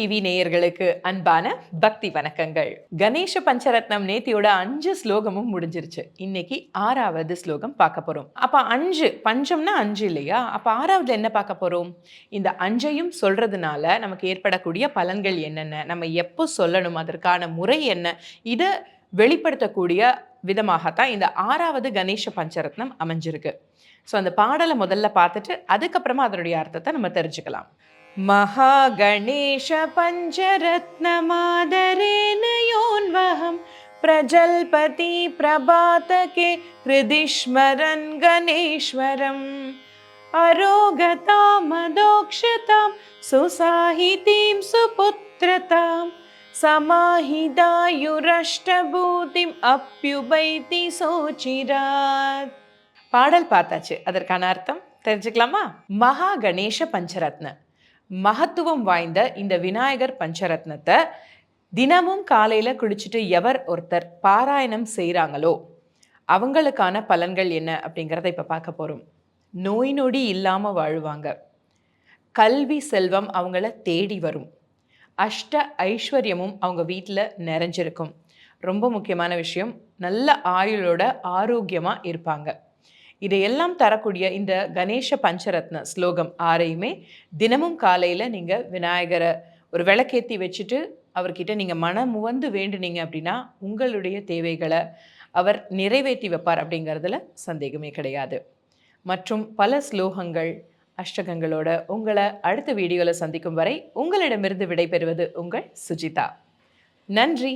TV நேயர்களுக்கு அன்பான பக்தி வணக்கங்கள். கணேஷ பஞ்சரத்னம் நேத்தியோட அஞ்சு ஸ்லோகமும் முடிஞ்சிருச்சு. இன்னைக்கு ஆறாவது ஸ்லோகம் பார்க்க போறோம். அப்ப அஞ்சு பஞ்சம்னா அஞ்சு இல்லையா? அப்ப ஆறாவதுல என்ன பார்க்க போறோம்? இந்த அஞ்சையும் சொல்றதுனால நமக்கு ஏற்படக்கூடிய பலன்கள் என்னென்ன? நம்ம எப்போ சொல்லணும்? அதற்கான முறை என்ன? இதை வெளிப்படுத்தக்கூடிய விதமாகத்தான் இந்த ஆறாவது கணேஷ பஞ்சரத்னம் அமைஞ்சிருக்கு. ஸோ அந்த பாடலை முதல்ல பார்த்துட்டு அதுக்கப்புறமா அதனுடைய அர்த்தத்தை நம்ம தெரிஞ்சுக்கலாம். महागणेश पञ्चरत्नमादरेण योन्वहं प्रजल्पति प्रभातके हृदि स्मरन् गणेश्वरम् अरोगतामदोक्षतां सुसाहितीं सुपुत्रतां समाहिदायुरष्टभूतिम् अप्युपैति सोचिरात् பாடல் பார்த்தாச்சு அதற்கான அர்த்தம் தெரிஞ்சுக்கலாமா மகா கணேச பஞ்சரத்ன மகத்துவம் வாய்ந்த இந்த விநாயகர் பஞ்சரத்னத்தை தினமும் காலையில் குடிச்சிட்டு எவர் ஒருத்தர் பாராயணம் செய்கிறாங்களோ அவங்களுக்கான பலன்கள் என்ன அப்படிங்கிறத இப்போ பார்க்க போகிறோம் நோய் நொடி இல்லாமல் வாழ்வாங்க. கல்வி செல்வம் அவங்கள தேடி வரும். அஷ்ட ஐஸ்வர்யமும் அவங்க வீட்டில் நிறைஞ்சிருக்கும். ரொம்ப முக்கியமான விஷயம். நல்ல ஆயுளோட ஆரோக்கியமாக இருப்பாங்க. இதையெல்லாம் தரக்கூடிய இந்த கணேச பஞ்சரத்ன ஸ்லோகம் ஆறையுமே தினமும் காலையில் நீங்கள் விநாயகரை ஒரு விளக்கேற்றி வச்சுட்டு அவர்கிட்ட நீங்கள் மனம் முவந்து வேண்டுனீங்க அப்படின்னா உங்களுடைய தேவைகளை அவர் நிறைவேற்றி வைப்பார் அப்படிங்கிறதுல சந்தேகமே கிடையாது. மற்றும் பல ஸ்லோகங்கள் அஷ்டகங்களோட உங்களை அடுத்த வீடியோவில் சந்திக்கும் வரை உங்களிடமிருந்து விடைபெறுவது உங்கள் சுஜிதா. நன்றி!